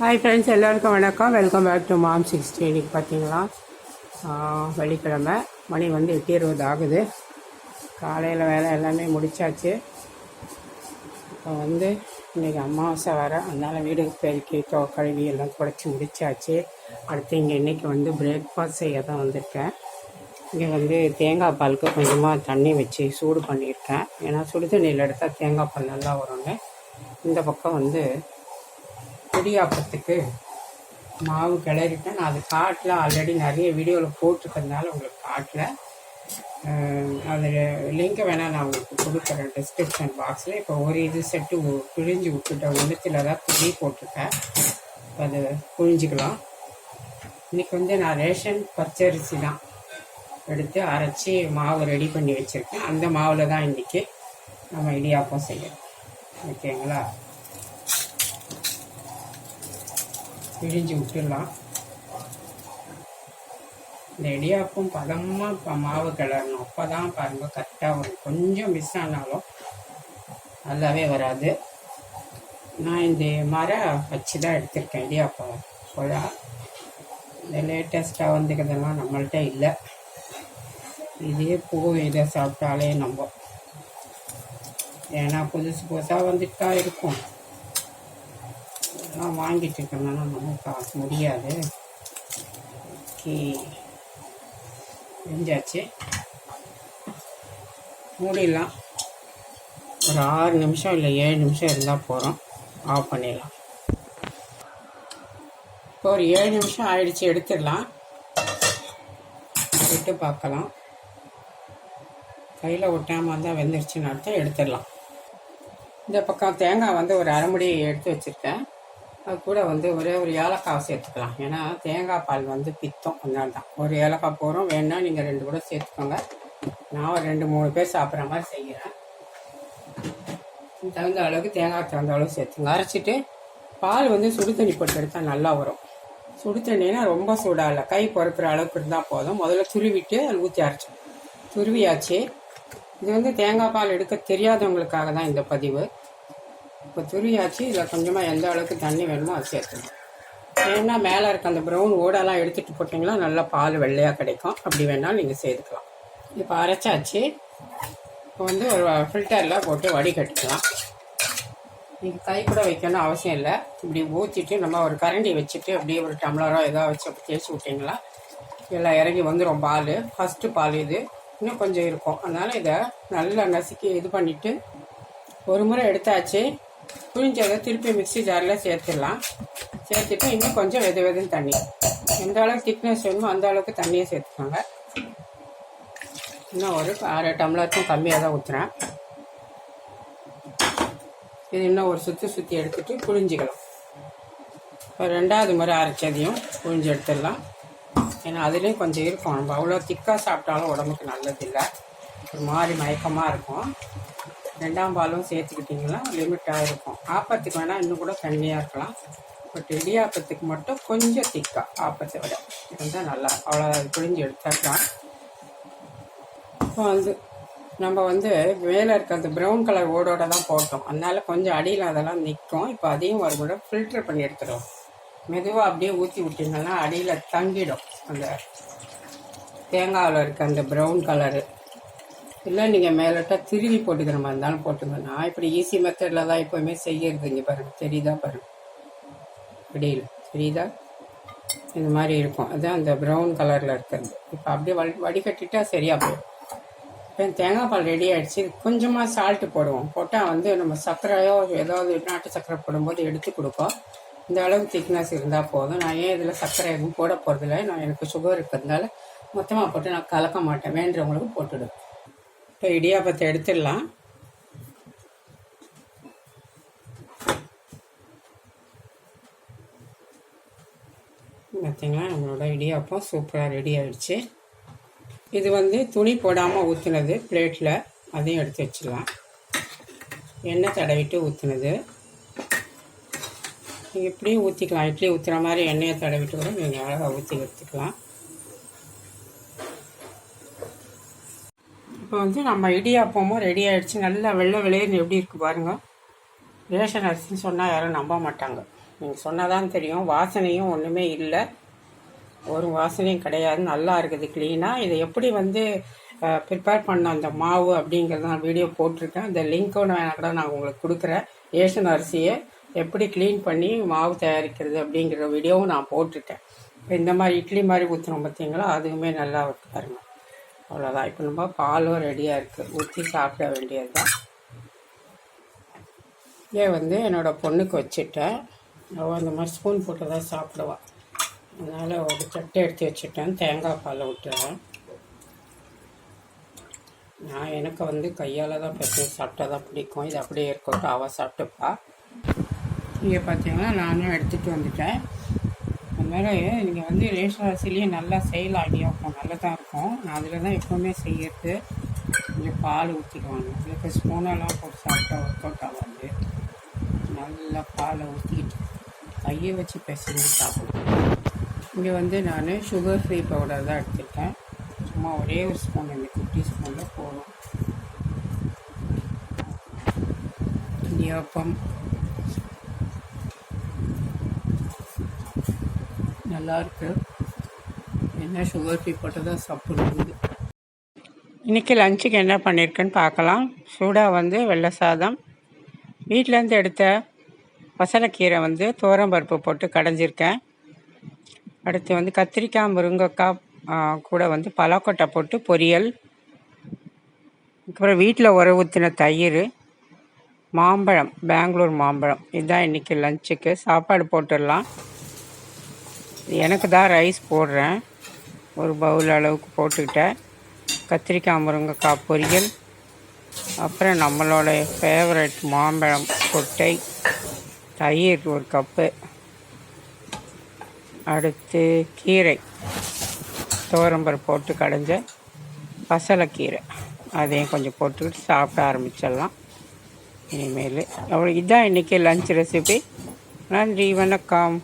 Hi friends எல்லாருக்கும் வணக்கம். Welcome back to mom sixty இன்னைக்கு பார்த்தீங்களா? வெள்ளிக்கிழமை. மணி வந்து எட்டு இருபது ஆகுது. காலையில் வேலை எல்லாமே முடிச்சாச்சு. இப்போ வந்து இன்றைக்கி அமாவாசை வர அதனால் வீடு பெருக்கி தோ கழுவி எல்லாம் துடைச்சி முடித்தாச்சு அடுத்து இங்கே இன்றைக்கி வந்து பிரேக்ஃபாஸ்ட் செய்ய தான் வந்திருக்கேன். இங்கே வந்து தேங்காய் பாலுக்கு கொஞ்சமாக தண்ணி வச்சு சூடு பண்ணியிருக்கேன். ஏன்னா சுடு தண்ணியில் எடுத்தால் தேங்காய் பால் நல்லா வரும்னு. இந்த பக்கம் வந்து இடியாப்பத்துக்கு மாவு கிளறிட்டேன். நான் அது காட்டில் ஆல்ரெடி நிறைய வீடியோவில் போட்டிருக்கறதுனால உங்களுக்கு காட்டல. அதில் லிங்கை வேணால் நான் உங்களுக்கு கொடுக்குறேன் டிஸ்கிரிப்ஷன் பாக்ஸில் இப்போ ஒரு இது செட்டு பிழிஞ்சு விட்டுட்டேன். ஒன்றுத்தில் தான் துணி போட்டிருக்கேன். அது புழிஞ்சிக்கலாம். இன்றைக்கி வந்து நான் ரேஷன் பச்சரிசி தான் எடுத்து அரைச்சி மாவு ரெடி பண்ணி வச்சுருக்கேன். அந்த மாவில் தான் இன்றைக்கி நம்ம இடியாப்பம் செய்யணும் ஓகேங்களா? பிழிஞ்சு விட்டுடலாம் இந்த இடியாப்பம் பதமாக இப்போ மாவு கிளறணும். அப்போ தான் பாருங்கள் கரெக்டாக வரும். கொஞ்சம் மிஸ் ஆனாலும் நல்லாவே வராது. நான் இந்த மரம் வச்சு தான் எடுத்திருக்கேன் இடியாப்பம். குழா இந்த லேட்டஸ்ட்டாக வந்துக்கிறதெல்லாம் நம்மள்கிட்ட இல்லை. இதே பூ இதை சாப்பிட்டாலே நம்ம. ஏன்னா புதுசு புதுசாக வந்துட்டு தான் இருக்கும். இதெல்லாம் வாங்கிட்டு இருக்கோம்னா நமக்கு முடியாது. ஓகே. செஞ்சாச்சு மூடிடலாம். ஒரு ஆறு நிமிஷம் இல்லை ஏழு நிமிஷம் இருந்தால் போகிறோம் ஆஃப் பண்ணிடலாம். இப்போ ஒரு ஏழு நிமிஷம் ஆயிடுச்சு எடுத்துடலாம். விட்டு பார்க்கலாம். கையில் ஒட்டாமல் இருந்தால் வெந்துருச்சுன்னு அர்த்தம் எடுத்துடலாம். இந்த பக்கம் தேங்காய் வந்து ஒரு அரைமுடி எடுத்து வச்சுருக்கேன். அது கூட வந்து ஒரே ஒரு ஏலக்காய் சேர்த்துக்கலாம். ஏன்னா தேங்காய் பால் வந்து பித்தம். அதனால தான். ஒரு ஏலக்காய் போகிறோம் வேணால் நீங்கள் ரெண்டு கூட சேர்த்துக்கோங்க. நான் ஒரு ரெண்டு மூணு பேர் சாப்பிட்ற மாதிரி செய்கிறேன் தகுந்த அளவுக்கு தேங்காய் தகுந்த அளவு சேர்த்துங்க. அரைச்சிட்டு பால் வந்து சுடு தண்ணி போட்டு எடுத்தால் நல்லா வரும். சுடு தண்ணினா ரொம்ப சூடாக இல்லை கை பொறுக்கிற அளவுக்கு இருந்தால் போதும். முதல்ல துருவிட்டு அதில் ஊற்றி அரைச்சோம் துருவியாச்சு. இது வந்து தேங்காய் பால் எடுக்க தெரியாதவங்களுக்காக தான் இந்த பதிவு. இப்போ துரியாச்சு இதில் கொஞ்சமாக எந்த அளவுக்கு தண்ணி வேணுமோ அது சேர்த்துக்கணும். ஏன்னா மேலே இருக்க அந்த ப்ரௌன் ஓடெல்லாம் எடுத்துட்டு போட்டிங்கன்னா நல்லா பால் வெள்ளையாக கிடைக்கும். அப்படி வேணாலும் நீங்கள் சேர்த்துக்கலாம். இப்போ அரைச்சாச்சு. இப்போ வந்து ஒரு ஃபில்டரில் போட்டு வடிகட்டிக்கலாம். நீங்கள் கை கூட வைக்கணும் அவசியம் இல்லை. இப்படி ஊற்றிட்டு நம்ம ஒரு கரண்டி வச்சுட்டு அப்படியே ஒரு டம்ளரோ ஏதாவது வச்சு அப்படி தேய்ச்சி விட்டிங்களா? எல்லாம் இறங்கி வந்துடும் பால். ஃபஸ்ட்டு பால் இது. இன்னும் கொஞ்சம் இருக்கும். அதனால் இதை நல்லா நசுக்கி இது பண்ணிவிட்டு ஒரு முறை எடுத்தாச்சு. புழிஞ்சதை திருப்பி மிக்ஸி ஜாரில் சேர்த்துடலாம். சேர்த்துட்டு இன்னும் கொஞ்சம் வெது வெதுன்னு தண்ணி. எந்த அளவுக்கு திக்னஸ் வேணுமோ அந்த அளவுக்கு தண்ணியை சேர்த்துக்கோங்க. இன்னும் ஒரு அரை டம்ளருக்கும் கம்மியாக தான் ஊற்றுறேன் இது இன்னும் ஒரு சுற்றி சுற்றி எடுத்துட்டு புழிஞ்சிக்கலாம். இப்போ ரெண்டாவது முறை அரைச்சதையும் புழிஞ்சு எடுத்துடலாம். ஏன்னா அதுலேயும் கொஞ்சம் இருக்கும். நம்ம அவ்வளோ திக்காக சாப்பிட்டாலும் உடம்புக்கு நல்லதில்லை. ஒரு மாதிரி மயக்கமாக இருக்கும். ரெண்டாம் பாலும் சேர்த்துக்கிட்டிங்கன்னா லிமிட்டாக இருக்கும். ஆப்பத்துக்கு வேணால் இன்னும் கூட தண்ணியாக இருக்கலாம். பட் இடியாப்பத்துக்கு மட்டும் கொஞ்சம் திக்காக ஆப்பத்தை விட. இருந்தால் நல்லா அவ்வளோ அது புழிஞ்சு எடுத்துக்கலாம் இப்போ வந்து நம்ம வந்து மேலே இருக்க அந்த ப்ரௌன் கலர் ஓடோட தான் போட்டோம். அதனால கொஞ்சம் அடியில் அதெல்லாம் நிற்கும். இப்போ அதையும் ஒரு கூட ஃபில்டர் பண்ணி எடுத்துடும் மெதுவாக அப்படியே ஊற்றி விட்டிங்கன்னா அடியில் தங்கிடும். அந்த தேங்காவில் இருக்க அந்த ப்ரௌன் கலரு இல்லை நீங்கள் மேலட்டா திருவி போட்டுக்கிற மாதிரி இருந்தாலும் போட்டுங்க. நான் இப்படி ஈஸி மெத்தடில் தான் எப்போவுமே செய்யறது இங்கே பாருங்க. தெரியுதா பாருங்க. இல்லை. தெரியுதா? இந்த மாதிரி இருக்கும். அதுதான் அந்த ப்ரௌன் கலரில் இருக்கிறது. இப்போ அப்படியே வடி வடிகட்டிட்டா சரியாக போயிடும். இப்போ தேங்காய் பால் ரெடி ஆகிடுச்சு கொஞ்சமாக சால்ட்டு போடுவோம். போட்டால் வந்து நம்ம சர்க்கரையோ ஏதாவது நாட்டு சர்க்கரை போடும்போது எடுத்து கொடுப்போம். இந்த அளவுக்கு திக்னஸ் இருந்தால் போதும். நான் ஏன் இதில் சர்க்கரை எதுவும் போட போகிறதில்ல நான் எனக்கு சுகர் இருக்கிறதுனால மொத்தமாக போட்டு நான் கலக்க மாட்டேன். வேண்டுறவங்களுக்கு போட்டுடுவேன். இப்போ இடியாப்பத்தை எடுத்துடலாம். பார்த்தீங்களா? நம்மளோட இடியாப்பம் சூப்பராக ரெடி ஆயிடுச்சு. இது வந்து துணி போடாமல் ஊற்றுனது பிளேட்டில் அதையும் எடுத்து வச்சிடலாம். எண்ணெய் தடவிட்டு ஊற்றுனது நீங்கள் இப்படியும் ஊற்றிக்கலாம் இட்லி ஊற்றுற மாதிரி எண்ணெயை தடவிட்டு கூட நீங்கள் அழகாக ஊற்றி எடுத்துக்கலாம். இப்போ வந்து நம்ம இடியாப்பமும் ரெடி ஆயிடுச்சு. நல்லா வெள்ளை வெளியேன்னு எப்படி இருக்குது பாருங்க. ரேஷன் அரிசின்னு சொன்னால் யாரும் நம்ப மாட்டாங்க. நீங்கள் சொன்னாதான் தெரியும். வாசனையும் ஒன்றுமே இல்லை. ஒரு வாசனையும் கிடையாது. நல்லா இருக்குது க்ளீனாக இதை எப்படி வந்து ப்ரிப்பேர் பண்ண அந்த மாவு அப்படிங்கிறத நான் வீடியோ போட்டிருக்கேன். அந்த லிங்கோன்னு வேணால் கூட நான் உங்களுக்கு கொடுக்குறேன். ரேஷன் அரிசியை எப்படி க்ளீன் பண்ணி மாவு தயாரிக்கிறது அப்படிங்கிற வீடியோவும் நான் போட்டிருக்கேன். இப்போ இந்த மாதிரி இட்லி மாதிரி ஊற்றுறோம் பார்த்தீங்களா? அதுவுமே நல்லா பாருங்கள் அவ்வளோதான் இப்போ நம்ம பாலும் ரெடியாக இருக்குது ஊற்றி சாப்பிட வேண்டியது தான் இதே வந்து என்னோடய பொண்ணுக்கு வச்சுட்டேன். அவள் அந்த மாதிரி ஸ்பூன் போட்டு தான் சாப்பிடுவாள் அதனால் ஒரு தட்டை எடுத்து வச்சுட்டேன். தேங்காய் பாலை விட்டுறேன். நான் எனக்கு வந்து கையால் தான் பிசைஞ்சு சாப்பிட்டா தான் பிடிக்கும். இது அப்படியே இருக்கட்டும். அவள் சாப்பிட்டுப்பா. இங்கே பார்த்தீங்கன்னா நானும் எடுத்துகிட்டு வந்துட்டேன். அதனால் நீங்கள் வந்து ரேஷன் அரிசிலேயே நல்லா செயல் ஐடியாக்கும் நல்லா தான் இருக்கும். நான் அதில் தான் எப்போவுமே செய்யறது. கொஞ்சம் பால் ஊற்றிடுவாங்க இதுக்கு ஸ்பூனெல்லாம் போட்டு சாப்பிட்டா ஒர்க் அவுட் ஆகாது. நல்லா பாலை ஊற்றிட்டு கையை வச்சு பிசைஞ்சு சாப்பிடுவேன் இங்கே வந்து நான் சுகர் ஃப்ரீ பவுடர் தான் எடுத்துருக்கேன். சும்மா ஒரே ஒரு ஸ்பூன் இந்த குட்டி ஸ்பூனில் போதும். இடியாப்பம் நல்லா இருக்கு என்ன சுகர் டீ போட்டு தான் சாப்பிடுறது இன்றைக்கி லஞ்சுக்கு என்ன பண்ணியிருக்குன்னு பார்க்கலாம். சூடாக வந்து வெள்ளை சாதம். வீட்டிலேருந்து எடுத்த பசலைக்கீரை வந்து பருப்பு போட்டு கடைஞ்சிருக்கேன். அடுத்து வந்து கத்திரிக்காய் முருங்கைக்காய் கூட வந்து பலாக்கொட்டை போட்டு பொரியல். அப்புறம் வீட்டில் உர ஊற்றின தயிர் மாம்பழம் பெங்களூர் மாம்பழம். இதுதான் இன்றைக்கி லஞ்சுக்கு சாப்பாடு போட்டுடலாம். எனக்கு தான் ரைஸ் போடுறேன். ஒரு பவுல் அளவுக்கு போட்டுக்கிட்டேன். கத்திரிக்காய் முருங்கைக்காய் பொரியல். அப்புறம் நம்மளோட ஃபேவரட் மாம்பழம் கொட்டை தயிர் ஒரு கப்பு. அடுத்து கீரை. துவரம்பர் போட்டு கடைஞ்ச பசலைக்கீரை. அதையும் கொஞ்சம் போட்டுக்கிட்டு சாப்பிட ஆரம்பிச்சிடலாம். இனிமேல். அவ்வளோ இதுதான் இன்றைக்கி லஞ்ச் ரெசிபி நன்றி வணக்கம்.